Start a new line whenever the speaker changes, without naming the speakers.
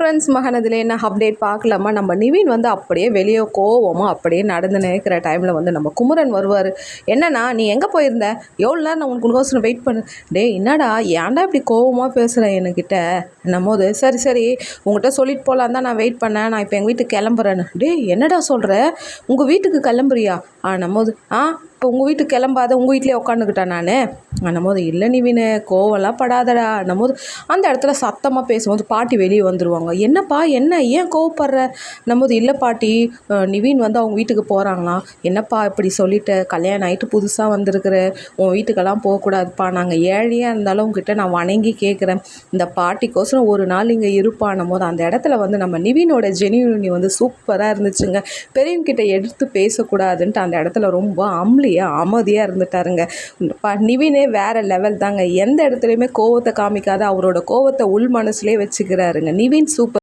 Friends மகனதில் என்ன update பார்க்கலாமா? நம்ம நிவின் வந்து அப்படியே வெளியே கோவமாக அப்படியே நடந்து நிற்கிற டைமில் வந்து நம்ம குமரன் வருவார். என்னண்ணா நீ எங்கே போயிருந்த? எவ்வளோ நேரம் நான் உனக்கு உனக்கோசரம் வெயிட் பண்ணு டே என்னடா ஏன்டா இப்படி கோவமாக பேசுகிற என்கிட்ட? என்னமோது சரி சரி உங்கள்கிட்ட சொல்லிட்டு போகலான் தான் நான் வெயிட் பண்ணேன். நான் இப்போ எங்கள் வீட்டுக்கு கிளம்புறேன்னு. டேய் என்னடா சொல்கிற உங்கள் வீட்டுக்கு கிளம்புறியா? ஆ நம்மோது ஆ இப்போ உங்கள் வீட்டுக்கு கிளம்பாத உங்கள் வீட்டிலே உட்காந்துக்கிட்டேன் நான். என்னமோது இல்லை நிவினு கோவம்லாம் படாதடா. என்னமோது அந்த இடத்துல சத்தமாக பேசும்போது பாட்டி வெளியே வந்துடுவாங்க என்னப்பா என்ன ஏன் கோவப்படுற? நம்மோது இல்லை பாட்டி நிவின் வந்து அவங்க வீட்டுக்கு போகிறாங்களாம் என்னப்பா இப்படி சொல்லிட்டு? கல்யாணம் ஆகிட்டு புதுசாக வந்திருக்கிற. உன் வீட்டுக்கெல்லாம் போகக்கூடாதுப்பா. நாங்கள் ஏழையாக இருந்தாலும் உங்ககிட்ட நான் வணங்கி கேட்குறேன். இந்த பாட்டிக்கோசரம் ஒரு நாள் இங்கே இருப்பானும் போது அந்த இடத்துல வந்து நம்ம நிவினோட ஜெனியூனி வந்து சூப்பராக இருந்துச்சுங்க. பெரியவங்கிட்ட எடுத்து பேசக்கூடாதுன்ட்டு அந்த இடத்துல ரொம்ப அம்லியாக அமைதியாக இருந்துட்டாருங்க. நிவினே வேறு லெவல் தாங்க. எந்த இடத்துலையுமே கோவத்தை காமிக்காத அவரோட கோவத்தை உள் மனசுலேயே வச்சுக்கிறாருங்க. நிவின் சூப்பர்.